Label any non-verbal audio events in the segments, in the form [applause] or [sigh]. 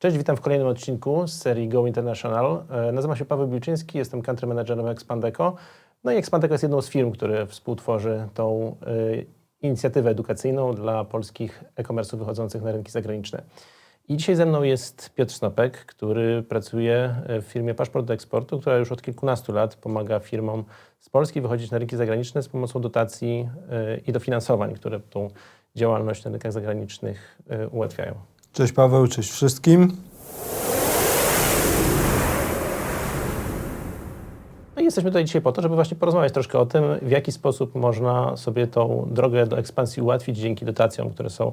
Cześć, witam w kolejnym odcinku z serii Go International. E, Nazywam się Paweł Bilczyński, jestem country managerem Expandeco. No i Expandeco jest jedną z firm, które współtworzy tą y, inicjatywę edukacyjną dla polskich e-commerce'ów wychodzących na rynki zagraniczne. I dzisiaj ze mną jest Piotr Snopek, który pracuje w firmie Paszport do Eksportu, która już od kilkunastu lat pomaga firmom z Polski wychodzić na rynki zagraniczne z pomocą dotacji i dofinansowań, które tą działalność na rynkach zagranicznych ułatwiają. Cześć Paweł, cześć wszystkim. No i jesteśmy tutaj dzisiaj po to, żeby właśnie porozmawiać troszkę o tym, w jaki sposób można sobie tą drogę do ekspansji ułatwić dzięki dotacjom, które są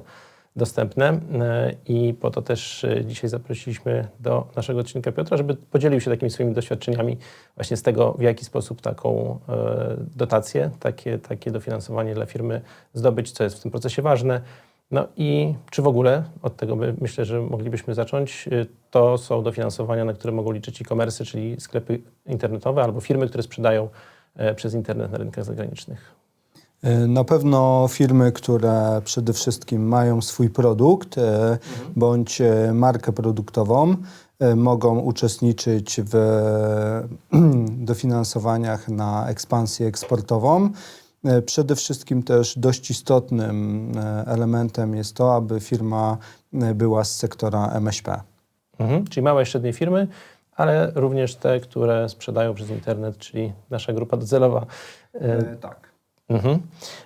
dostępne. E, I po to też e, dzisiaj zaprosiliśmy do naszego odcinka Piotra, żeby podzielił się takimi swoimi doświadczeniami właśnie z tego, w jaki sposób taką e, dotację, takie, takie dofinansowanie dla firmy zdobyć, co jest w tym procesie ważne. No i czy w ogóle, od tego by, myślę, że moglibyśmy zacząć, y, to są dofinansowania, na które mogą liczyć e-commerce, czyli sklepy internetowe albo firmy, które sprzedają e, przez internet na rynkach zagranicznych. Y, Na pewno firmy, które przede wszystkim mają swój produkt e, bądź e, markę produktową, e, mogą uczestniczyć w [clears throat] dofinansowaniach na ekspansję eksportową. E, Przede wszystkim też dość istotnym e, elementem jest to, aby firma e, była z sektora MŚP. Mhm. Czyli małe i średnie firmy, ale również te, które sprzedają przez internet, czyli nasza grupa docelowa. E, tak. Mhm.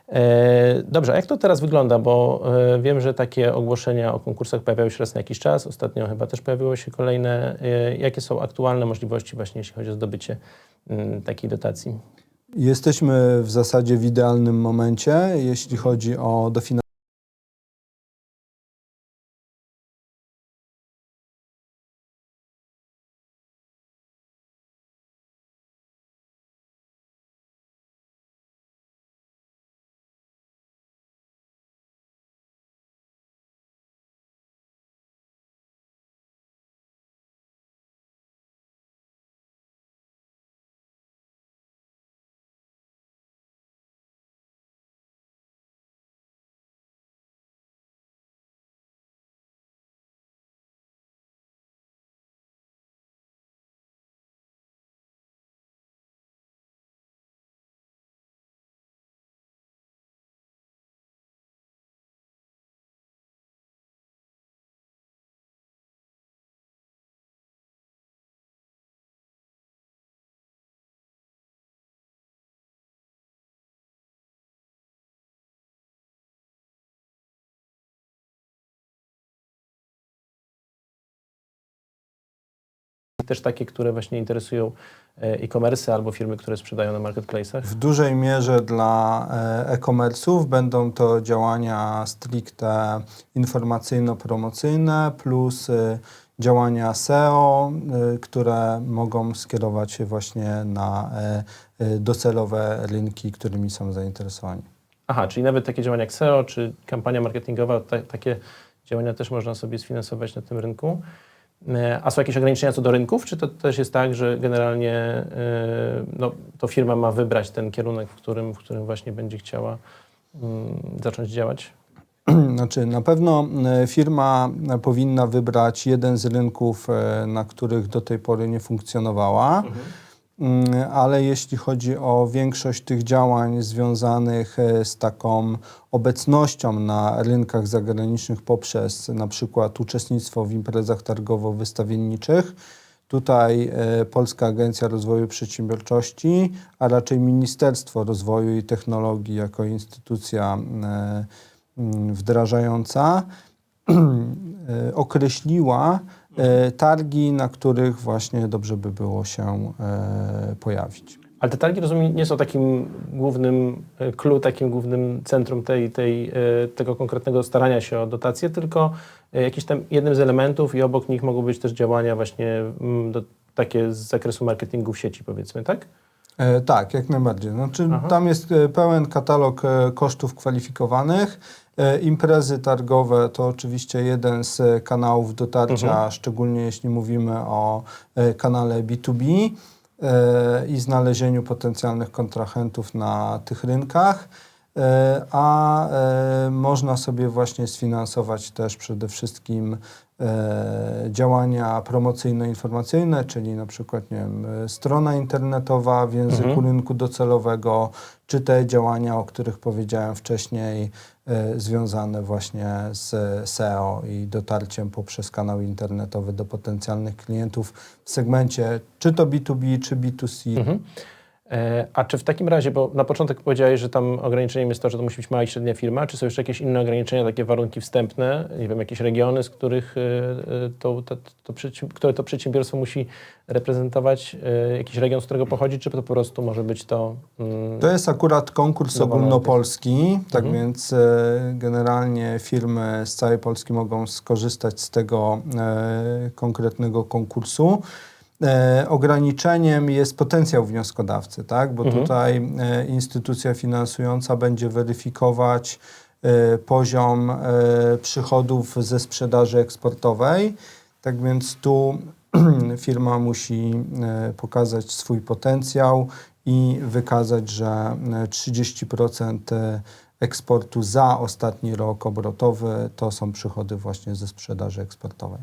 E, Dobrze, a jak to teraz wygląda? Bo e, wiem, że takie ogłoszenia o konkursach pojawiają się raz na jakiś czas. Ostatnio chyba też pojawiło się kolejne. E, Jakie są aktualne możliwości właśnie, jeśli chodzi o zdobycie mm, takiej dotacji? Jesteśmy w zasadzie w idealnym momencie, jeśli chodzi o dofinansowanie. Też takie, które właśnie interesują e, e-commerce albo firmy, które sprzedają na marketplace'ach? W dużej mierze dla e, e-commerce'ów będą to działania stricte informacyjno-promocyjne plus e, działania SEO, które mogą skierować się właśnie na docelowe rynki, którymi są zainteresowani. Aha, czyli nawet takie działania jak SEO czy kampania marketingowa, ta, takie działania też można sobie sfinansować na tym rynku. E, A są jakieś ograniczenia co do rynków, czy to też jest tak, że generalnie e, no, to firma ma wybrać ten kierunek, w którym, w którym właśnie będzie chciała mm, zacząć działać? [clears throat] Znaczy, na pewno e, firma powinna wybrać jeden z rynków, na których do tej pory nie funkcjonowała. Mm, Ale jeśli chodzi o większość tych działań związanych e, z taką obecnością na rynkach zagranicznych poprzez na przykład uczestnictwo w imprezach targowo-wystawienniczych, tutaj e, Polska Agencja Rozwoju Przedsiębiorczości, a raczej Ministerstwo Rozwoju i Technologii jako instytucja e, mm, wdrażająca [clears throat] określiła targi, na których właśnie dobrze by było się e, pojawić. Ale te targi, rozumiem, nie są takim głównym e, clue, takim głównym centrum tej, tej, e, tego konkretnego starania się o dotację, tylko e, jakiś tam jednym z elementów i obok nich mogą być też działania właśnie mm, do, takie z zakresu marketingu w sieci, powiedzmy, tak? E, tak, jak najbardziej. Znaczy, Aha. tam jest e, pełen katalog e, kosztów kwalifikowanych. Imprezy targowe to oczywiście jeden z kanałów dotarcia, Mhm. szczególnie jeśli mówimy o kanale B2B e, i znalezieniu potencjalnych kontrahentów na tych rynkach. A można sobie właśnie sfinansować też przede wszystkim działania promocyjno-informacyjne, czyli na przykład nie wiem, e, strona internetowa w języku Mhm. rynku docelowego, czy te działania, o których powiedziałem wcześniej, e, związane właśnie z SEO i dotarciem poprzez kanał internetowy do potencjalnych klientów w segmencie czy to B2B, czy B2C. Mhm. E, A czy w takim razie, bo na początek powiedziałeś, że tam ograniczeniem jest to, że to musi być mała i średnia firma, czy są jeszcze jakieś inne ograniczenia, takie warunki wstępne, nie wiem, jakieś regiony, z których e, e, to, to, to, które to przedsiębiorstwo musi reprezentować, jakiś region, z którego pochodzi, czy to po prostu może być to... mm, To jest akurat konkurs ogólnopolski, tak Mhm. więc generalnie firmy z całej Polski mogą skorzystać z tego konkretnego konkursu. E, ograniczeniem jest potencjał wnioskodawcy, tak? bo Mhm. tutaj e, instytucja finansująca będzie weryfikować e, poziom e, przychodów ze sprzedaży eksportowej. Tak więc tu [clears throat] firma musi e, pokazać swój potencjał i wykazać, że e, 30% e, eksportu za ostatni rok obrotowy to są przychody właśnie ze sprzedaży eksportowej.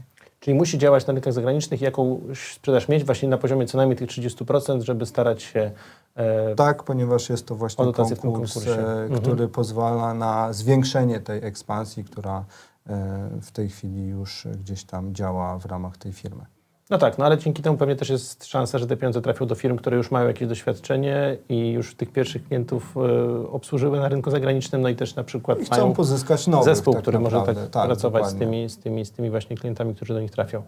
Czyli musi działać na rynkach zagranicznych i jakąś sprzedaż mieć właśnie na poziomie co najmniej tych 30%, żeby starać się... E, Tak, ponieważ jest to O właśnie tym konkurs, konkursie. e, Mhm. który pozwala na zwiększenie tej ekspansji, która e, w tej chwili już gdzieś tam działa w ramach tej firmy. No tak, no ale dzięki temu pewnie też jest szansa, że te pieniądze trafią do firm, które już mają jakieś doświadczenie i już tych pierwszych klientów e, obsłużyły na rynku zagranicznym, no i też na przykład I chcą mają pozyskać nowych zespół, tak który może tak, naprawdę. pracować z tymi, z, tymi, z tymi właśnie klientami, którzy do nich trafią.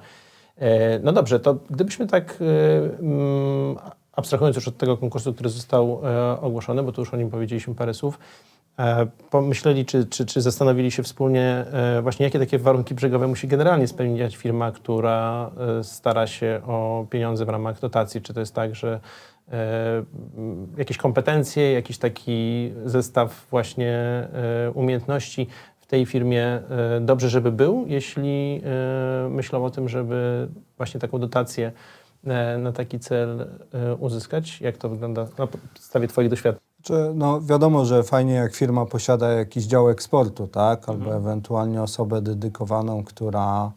E, no dobrze, to gdybyśmy tak e, mm, abstrahując już od tego konkursu, który został e, ogłoszony, bo tu już o nim powiedzieliśmy parę słów, pomyśleli, czy, czy, czy zastanowili się wspólnie e, właśnie, jakie takie warunki brzegowe musi generalnie spełniać firma, która e, stara się o pieniądze w ramach dotacji. Czy to jest tak, że e, jakieś kompetencje, jakiś taki zestaw właśnie e, umiejętności w tej firmie e, dobrze, żeby był, jeśli e, myślą o tym, żeby właśnie taką dotację e, na taki cel e, uzyskać? Jak to wygląda na podstawie Twoich doświadczeń? No wiadomo, że fajnie jak firma posiada jakiś dział eksportu, tak? Albo Mhm. ewentualnie osobę dedykowaną, która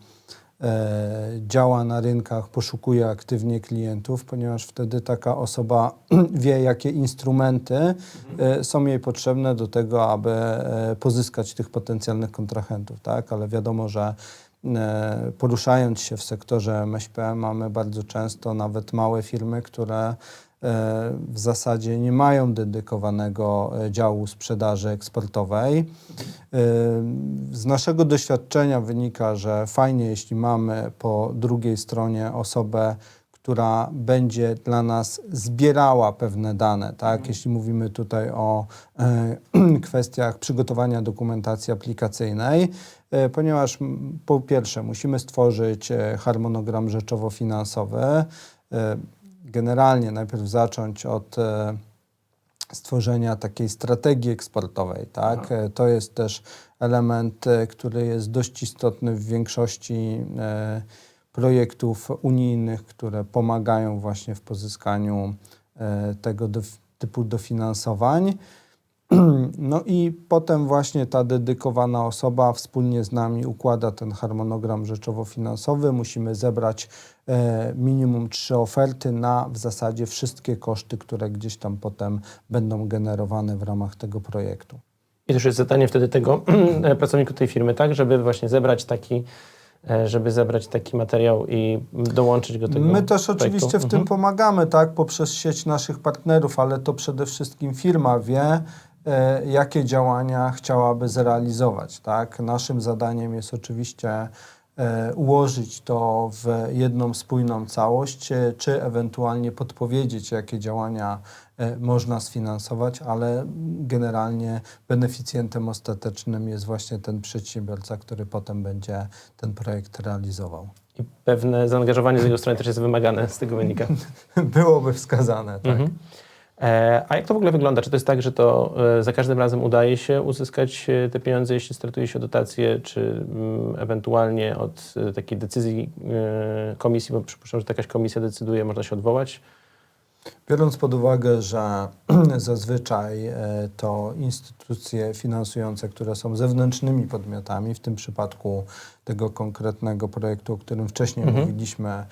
e, działa na rynkach, poszukuje aktywnie klientów, ponieważ wtedy taka osoba [clears throat] wie, jakie instrumenty e, są jej potrzebne do tego, aby e, pozyskać tych potencjalnych kontrahentów, tak? Ale wiadomo, że e, poruszając się w sektorze MŚP mamy bardzo często nawet małe firmy, które e, w zasadzie nie mają dedykowanego e, działu sprzedaży eksportowej. E, Z naszego doświadczenia wynika, że fajnie, jeśli mamy po drugiej stronie osobę, która będzie dla nas zbierała pewne dane, tak? Jeśli mówimy tutaj o e, [clears throat] kwestiach przygotowania dokumentacji aplikacyjnej, e, ponieważ po pierwsze musimy stworzyć e, harmonogram rzeczowo-finansowy, e, generalnie najpierw zacząć od e, stworzenia takiej strategii eksportowej. Tak? E, To jest też element, e, który jest dość istotny w większości projektów unijnych, które pomagają właśnie w pozyskaniu tego typu dofinansowań. [clears throat] No i potem właśnie ta dedykowana osoba wspólnie z nami układa ten harmonogram rzeczowo-finansowy. Musimy zebrać e, minimum trzy oferty na w zasadzie wszystkie koszty, które gdzieś tam potem będą generowane w ramach tego projektu. I też jest zadanie wtedy tego [clears throat] pracowników tej firmy, tak, żeby właśnie zebrać taki, e, żeby zebrać taki materiał i dołączyć go do tego My też projektu. oczywiście w tym Mhm. pomagamy, tak, poprzez sieć naszych partnerów, ale to przede wszystkim firma wie, e, jakie działania chciałaby zrealizować, tak. Naszym zadaniem jest oczywiście e, ułożyć to w jedną spójną całość, e, czy ewentualnie podpowiedzieć, jakie działania e, można sfinansować, ale generalnie beneficjentem ostatecznym jest właśnie ten przedsiębiorca, który potem będzie ten projekt realizował. I pewne zaangażowanie z jego strony też jest wymagane, z tego wynika. [laughs] Byłoby wskazane, tak. Mhm. E, a jak to w ogóle wygląda? Czy to jest tak, że to e, za każdym razem udaje się uzyskać e, te pieniądze, jeśli startuje się o dotację, czy mm, ewentualnie od takiej decyzji komisji, bo przypuszczam, że jakaś komisja decyduje, można się odwołać? Biorąc pod uwagę, że [clears throat] zazwyczaj to instytucje finansujące, które są zewnętrznymi podmiotami, w tym przypadku tego konkretnego projektu, o którym wcześniej Mhm. mówiliśmy,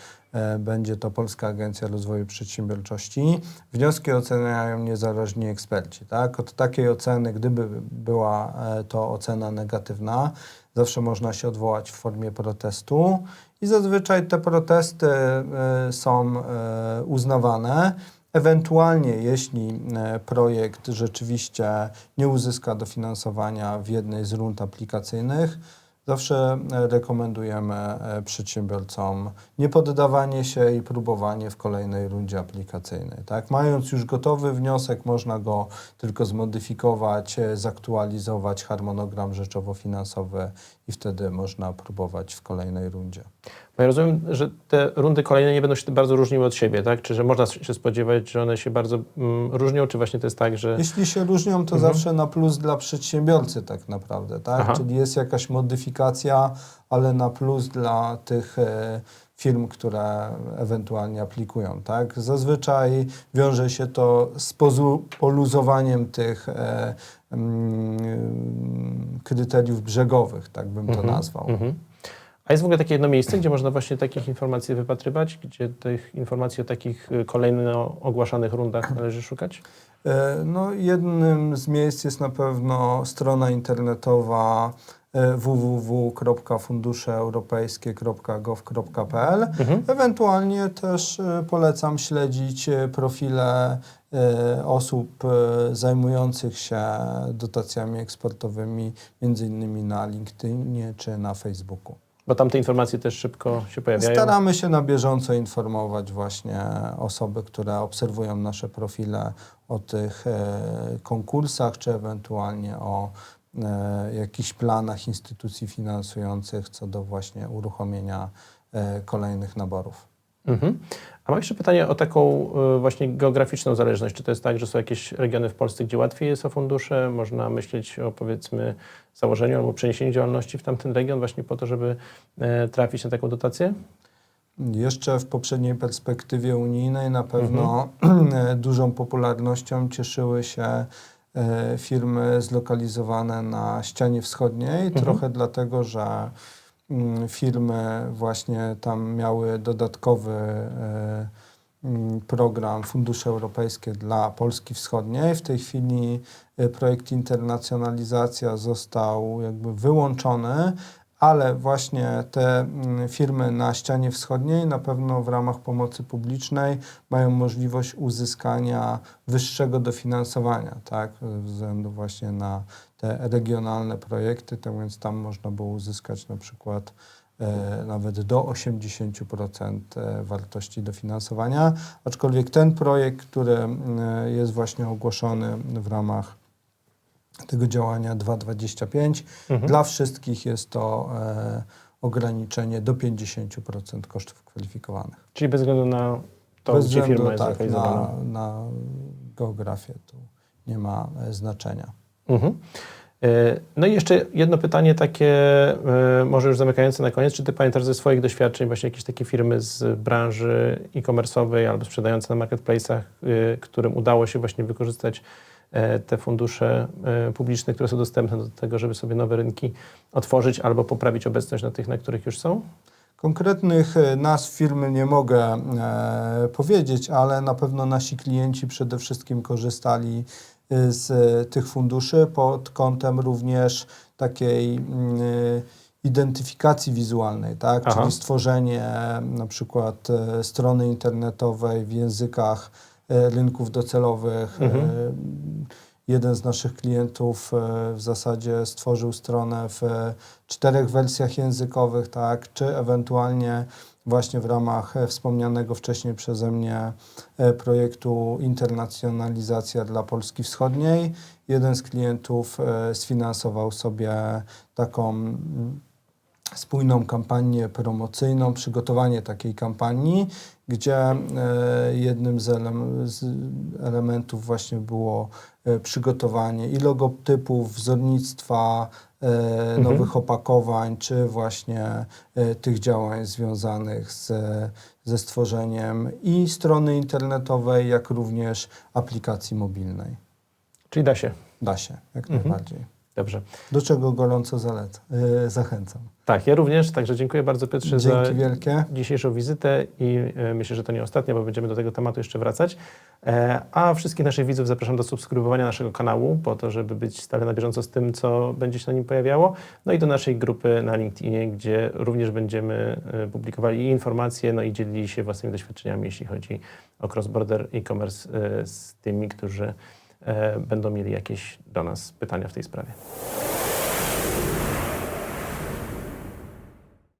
będzie to Polska Agencja Rozwoju Przedsiębiorczości, wnioski oceniają niezależni eksperci. Tak? Od takiej oceny, gdyby była e, to ocena negatywna, zawsze można się odwołać w formie protestu i zazwyczaj te protesty e, są e, uznawane. Ewentualnie, jeśli e, projekt rzeczywiście nie uzyska dofinansowania w jednej z rund aplikacyjnych, zawsze e, rekomendujemy e, przedsiębiorcom niepoddawanie się i próbowanie w kolejnej rundzie aplikacyjnej. Tak? Mając już gotowy wniosek, można go tylko zmodyfikować, e, zaktualizować harmonogram rzeczowo-finansowy i wtedy można próbować w kolejnej rundzie. Ja rozumiem, że te rundy kolejne nie będą się bardzo różniły od siebie, tak? Czy że można się spodziewać, że one się bardzo mm, różnią, czy właśnie to jest tak, że... Jeśli się różnią, to Mhm. zawsze na plus dla przedsiębiorcy tak naprawdę, tak? Aha. Czyli jest jakaś modyfikacja, ale na plus dla tych e, firm, które ewentualnie aplikują, tak? Zazwyczaj wiąże się to z poluzowaniem tych e, mm, kryteriów brzegowych, tak bym to Mhm, nazwał. Mhm. A jest w ogóle takie jedno miejsce, gdzie można właśnie takich informacji wypatrywać, gdzie tych informacji o takich y, kolejno ogłaszanych rundach należy szukać? E, No, jednym z miejsc jest na pewno strona internetowa e, www.funduszeeuropejskie.gov.pl. Mhm. Ewentualnie też e, polecam śledzić e, profile e, osób e, zajmujących się dotacjami eksportowymi, między innymi na LinkedInie czy na Facebooku. Bo tam te informacje też szybko się pojawiają. Staramy się na bieżąco informować właśnie osoby, które obserwują nasze profile o tych e, konkursach, czy ewentualnie o e, jakichś planach instytucji finansujących co do właśnie uruchomienia e, kolejnych naborów. Mhm. A mam jeszcze pytanie o taką y, właśnie geograficzną zależność. Czy to jest tak, że są jakieś regiony w Polsce, gdzie łatwiej jest o fundusze? Można myśleć o powiedzmy założeniu albo przeniesieniu działalności w tamten region właśnie po to, żeby e, trafić na taką dotację? Jeszcze w poprzedniej perspektywie unijnej na pewno [clears throat] dużą popularnością cieszyły się e, firmy zlokalizowane na ścianie wschodniej, Mhm. trochę dlatego, że mm, firmy właśnie tam miały dodatkowy e, mm, program Fundusze Europejskie dla Polski Wschodniej. W tej chwili e, projekt internacjonalizacja został jakby wyłączony, ale właśnie te mm, firmy na ścianie wschodniej na pewno w ramach pomocy publicznej mają możliwość uzyskania wyższego dofinansowania, tak, ze względu właśnie na te regionalne projekty, tak więc tam można było uzyskać na przykład e, nawet do 80% e, wartości dofinansowania, aczkolwiek ten projekt, który mm, jest właśnie ogłoszony w ramach tego działania 2,25 Mhm. dla wszystkich jest to e, ograniczenie do 50% kosztów kwalifikowanych. Czyli bez względu na to, Bez gdzie względu firma jest tak, zlokalizowana. na, na geografię tu nie ma e, znaczenia. Mhm. E, No i jeszcze jedno pytanie takie, e, może już zamykające na koniec. Czy ty pamiętasz ze swoich doświadczeń właśnie jakieś takie firmy z branży e-commerce'owej albo sprzedające na marketplace'ach, którym udało się właśnie wykorzystać te fundusze e, publiczne, które są dostępne do tego, żeby sobie nowe rynki otworzyć albo poprawić obecność na tych, na których już są? Konkretnych e, nazw firmy nie mogę e, powiedzieć, ale na pewno nasi klienci przede wszystkim korzystali e, z e, tych funduszy pod kątem również takiej mm, e, identyfikacji wizualnej, tak? Aha. czyli stworzenie e, na przykład e, strony internetowej w językach e, rynków docelowych. Mhm. Jeden z naszych klientów e, w zasadzie stworzył stronę w e, czterech wersjach językowych, tak, czy ewentualnie właśnie w ramach e, wspomnianego wcześniej przeze mnie projektu Internacjonalizacja dla Polski Wschodniej. Jeden z klientów sfinansował sobie taką spójną kampanię promocyjną, przygotowanie takiej kampanii, gdzie jednym z, elem, z elementów właśnie było przygotowanie i logotypów, wzornictwa, e, nowych opakowań, czy właśnie e, tych działań związanych z, ze stworzeniem i strony internetowej, jak również aplikacji mobilnej. Czyli da się. Da się, jak Mhm. najbardziej. Dobrze. Do czego gorąco zalecam, e, zachęcam. Tak, ja również, także dziękuję bardzo Piotrze za Dzięki wielkie. dzisiejszą wizytę i e, myślę, że to nie ostatnia, bo będziemy do tego tematu jeszcze wracać. E, a wszystkich naszych widzów zapraszam do subskrybowania naszego kanału, po to, żeby być stale na bieżąco z tym, co będzie się na nim pojawiało. No i do naszej grupy na LinkedInie, gdzie również będziemy e, publikowali informacje, no i dzielili się własnymi doświadczeniami, jeśli chodzi o cross-border e-commerce z tymi, którzy będą mieli jakieś do nas pytania w tej sprawie.